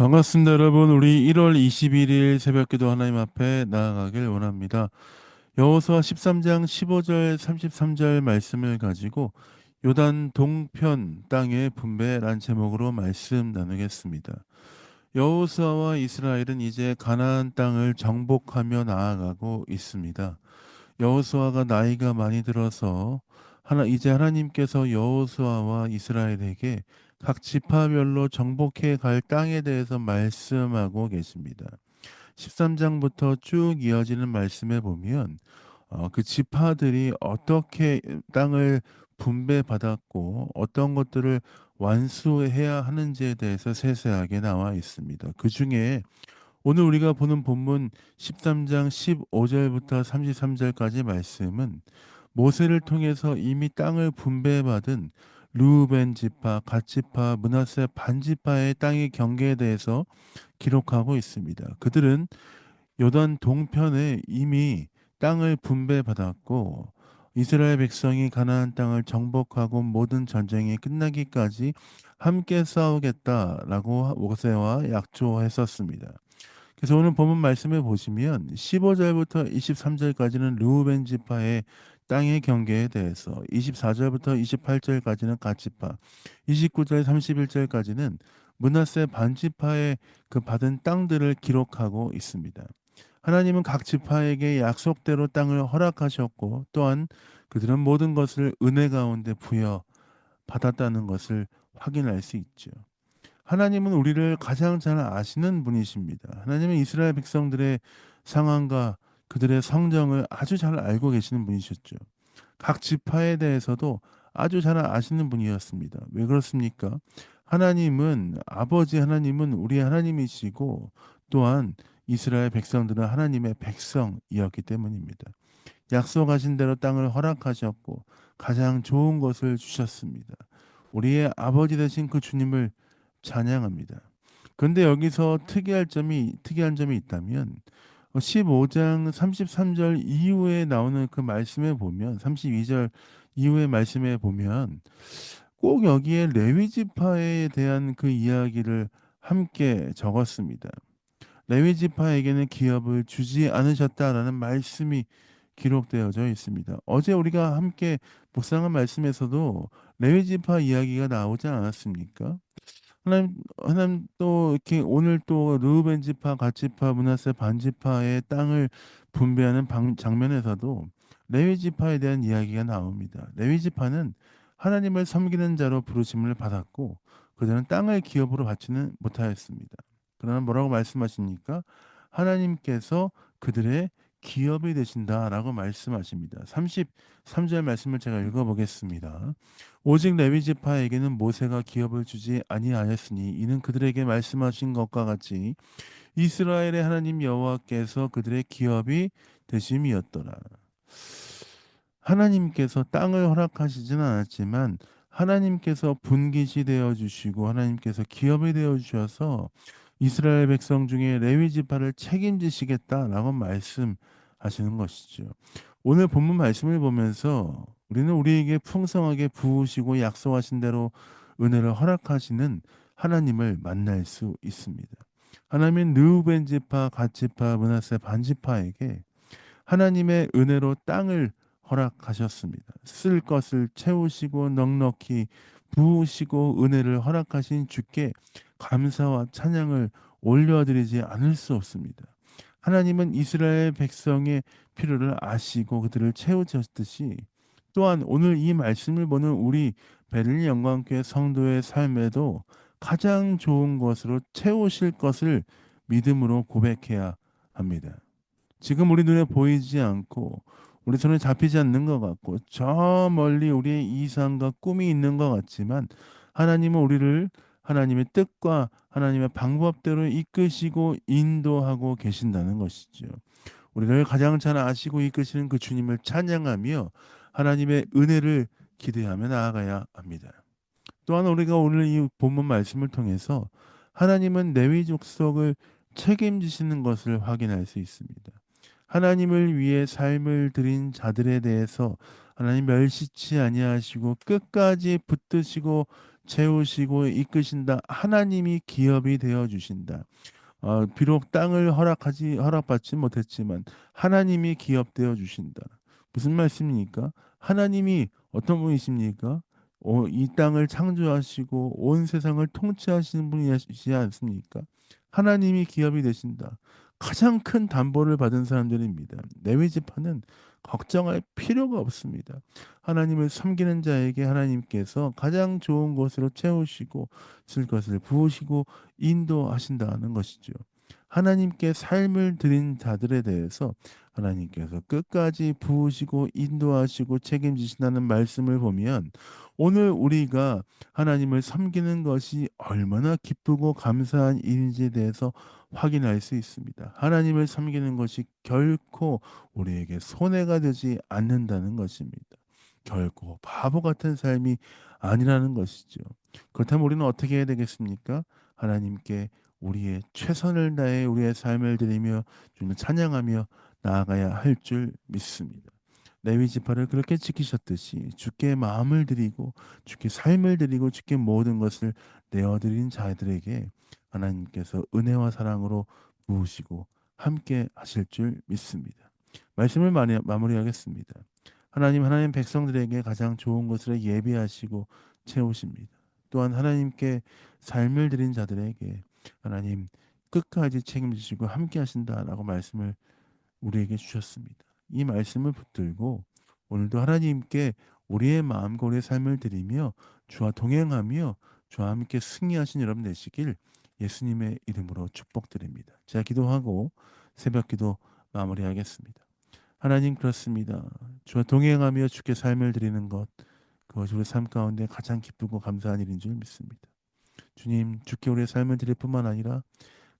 반갑습니다, 여러분. 우리 1월 21일 새벽기도 하나님 앞에 나아가길 원합니다. 여호수아 13장 15절 33절 말씀을 가지고 요단 동편 땅의 분배란 제목으로 말씀 나누겠습니다. 여호수아와 이스라엘은 이제 가나안 땅을 정복하며 나아가고 있습니다. 여호수아가 나이가 많이 들어서 하나 이제 하나님께서 여호수아와 이스라엘에게 각 지파별로 정복해 갈 땅에 대해서 말씀하고 계십니다. 13장부터 쭉 이어지는 말씀에 보면 어, 그 지파들이 어떻게 땅을 분배받았고 어떤 것들을 완수해야 하는지에 대해서 세세하게 나와 있습니다. 그 중에 오늘 우리가 보는 본문 13장 15절부터 33절까지 말씀은 모세를 통해서 이미 땅을 분배받은 루벤 지파, 갓 지파, 문하세 반 지파의 땅의 경계에 대해서 기록하고 있습니다. 그들은 요단 동편에 이미 땅을 분배받았고 이스라엘 백성이 가나안 땅을 정복하고 모든 전쟁이 끝나기까지 함께 싸우겠다라고 모세와 약조했었습니다. 그래서 오늘 본문 말씀에 보시면 15절부터 23절까지는 르우벤 지파의 땅의 경계에 대해서 24절부터 28절까지는 가치파, 29절 31절까지는 문하세 반지파의 그 받은 땅들을 기록하고 있습니다. 하나님은 각 지파에게 약속대로 땅을 허락하셨고 또한 그들은 모든 것을 은혜 가운데 부여 받았다는 것을 확인할 수 있죠. 하나님은 우리를 가장 잘 아시는 분이십니다. 하나님은 이스라엘 백성들의 상황과 그들의 성정을 아주 잘 알고 계시는 분이셨죠. 각 지파에 대해서도 아주 잘 아시는 분이었습니다. 왜 그렇습니까? 하나님은 아버지 하나님은 우리 하나님이시고 또한 이스라엘 백성들은 하나님의 백성이었기 때문입니다. 약속하신 대로 땅을 허락하셨고 가장 좋은 것을 주셨습니다. 우리의 아버지 되신 그 주님을 찬양합니다. 그런데 여기서 특이할 점이 특이한 점이 있다면 15장 33절 이후에 나오는 그 말씀에 보면 32절 이후의 말씀에 보면 꼭 여기에 레위 지파에 대한 그 이야기를 함께 적었습니다. 레위 지파에게는 기업을 주지 않으셨다라는 말씀이 기록되어져 있습니다. 어제 우리가 함께 묵상한 말씀에서도 레위 지파 이야기가 나오지 않았습니까? 하나님 하나님 또 이렇게 오늘 또 르우벤 지파, 갓 지파, 므낫세 반 지파의 땅을 분배하는 방 장면에서도 레위 지파에 대한 이야기가 나옵니다. 레위 지파는 하나님을 섬기는 자로 부르심을 받았고 그들은 땅을 기업으로 받지는 못하였습니다. 그러나 뭐라고 말씀하십니까? 하나님께서 그들의 기업이 되신다라고 말씀하십니다. 33절 말씀을 제가 읽어 보겠습니다. 오직 레위 지파에게는 모세가 기업을 주지 아니하였으니 이는 그들에게 말씀하신 것과 같이 이스라엘의 하나님 여호와께서 그들의 기업이 되심이었더라. 하나님께서 땅을 허락하시지는 않았지만 하나님께서 분깃이 되어 주시고 하나님께서 기업이 되어 주셔서 이스라엘 백성 중에 레위 지파를 책임지시겠다라고 말씀하시는 것이죠. 오늘 본문 말씀을 보면서 우리는 우리에게 풍성하게 부으시고 약속하신 대로 은혜를 허락하시는 하나님을 만날 수 있습니다. 하나님은 르우벤 지파, 갓 지파, 문하세 반 지파에게 하나님의 은혜로 땅을 허락하셨습니다. 쓸 것을 채우시고 넉넉히 부으시고 은혜를 허락하신 주께 감사와 찬양을 올려드리지 않을 수 없습니다. 하나님은 이스라엘 백성의 필요를 아시고 그들을 채우셨듯이 또한 오늘 이 말씀을 보는 우리 베를린 영광교회 성도의 삶에도 가장 좋은 것으로 채우실 것을 믿음으로 고백해야 합니다. 지금 우리 눈에 보이지 않고 우리 손에 잡히지 않는 것 같고 저 멀리 우리의 이상과 꿈이 있는 것 같지만 하나님은 우리를 하나님의 뜻과 하나님의 방법대로 이끄시고 인도하고 계신다는 것이죠. 우리를 가장 잘 아시고 이끄시는 그 주님을 찬양하며 하나님의 은혜를 기대하며 나아가야 합니다. 또한 우리가 오늘 이 본문 말씀을 통해서 하나님은 레위 족속을 책임지시는 것을 확인할 수 있습니다. 하나님을 위해 삶을 드린 자들에 대해서 하나님 멸시치 아니하시고 끝까지 붙드시고 채우시고 이끄신다. 하나님이 기업이 되어 주신다. 어, 비록 땅을 허락하지 허락받지 못했지만 하나님이 기업되어 주신다. 무슨 말씀입니까? 하나님이 어떤 분이십니까? 어, 이 땅을 창조하시고 온 세상을 통치하시는 분이시지 않습니까? 하나님이 기업이 되신다. 가장 큰 담보를 받은 사람들입니다. 레위 지파는 걱정할 필요가 없습니다. 하나님을 섬기는 자에게 하나님께서 가장 좋은 것으로 채우시고 쓸 것을 부으시고 인도하신다는 것이죠. 하나님께 삶을 드린 자들에 대해서 하나님께서 끝까지 부으시고 인도하시고 책임지신다는 말씀을 보면 오늘 우리가 하나님을 섬기는 것이 얼마나 기쁘고 감사한 일인지에 대해서 확인할 수 있습니다. 하나님을 섬기는 것이 결코 우리에게 손해가 되지 않는다는 것입니다. 결코 바보 같은 삶이 아니라는 것이죠. 그렇다면 우리는 어떻게 해야 되겠습니까? 하나님께 우리의 최선을 다해 우리의 삶을 드리며 주님을 찬양하며 나아가야 할 줄 믿습니다. 레위 지파를 그렇게 지키셨듯이 주께 마음을 드리고 주께 삶을 드리고 주께 모든 것을 내어 드린 자들에게 하나님께서 은혜와 사랑으로 부으시고 함께 하실 줄 믿습니다. 말씀을 마무리하겠습니다. 하나님 하나님 백성들에게 가장 좋은 것을 예비하시고 채우십니다. 또한 하나님께 삶을 드린 자들에게 하나님 끝까지 책임지시고 함께 하신다라고 말씀을 우리에게 주셨습니다. 이 말씀을 붙들고 오늘도 하나님께 우리의 마음과 우리의 삶을 드리며 주와 동행하며 주와 함께 승리하신 여러분 되시길 예수님의 이름으로 축복드립니다. 제가 기도하고 새벽 기도 마무리하겠습니다. 하나님 그렇습니다. 주와 동행하며 주께 삶을 드리는 것 그것이 우리 삶 가운데 가장 기쁘고 감사한 일인 줄 믿습니다. 주님 주께 우리의 삶을 드릴 뿐만 아니라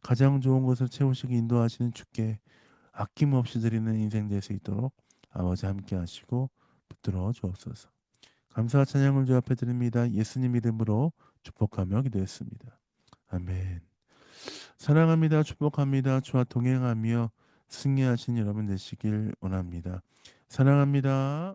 가장 좋은 것을 채우시기 인도하시는 주께 아낌없이 드리는 인생 될 수 있도록 아버지 함께 하시고 붙들어 주옵소서. 감사와 찬양을 주 앞에 드립니다. 예수님 이름으로 축복하며 기도했습니다. 아멘. 사랑합니다. 축복합니다. 주와 동행하며 승리하신 여러분 되시길 원합니다. 사랑합니다.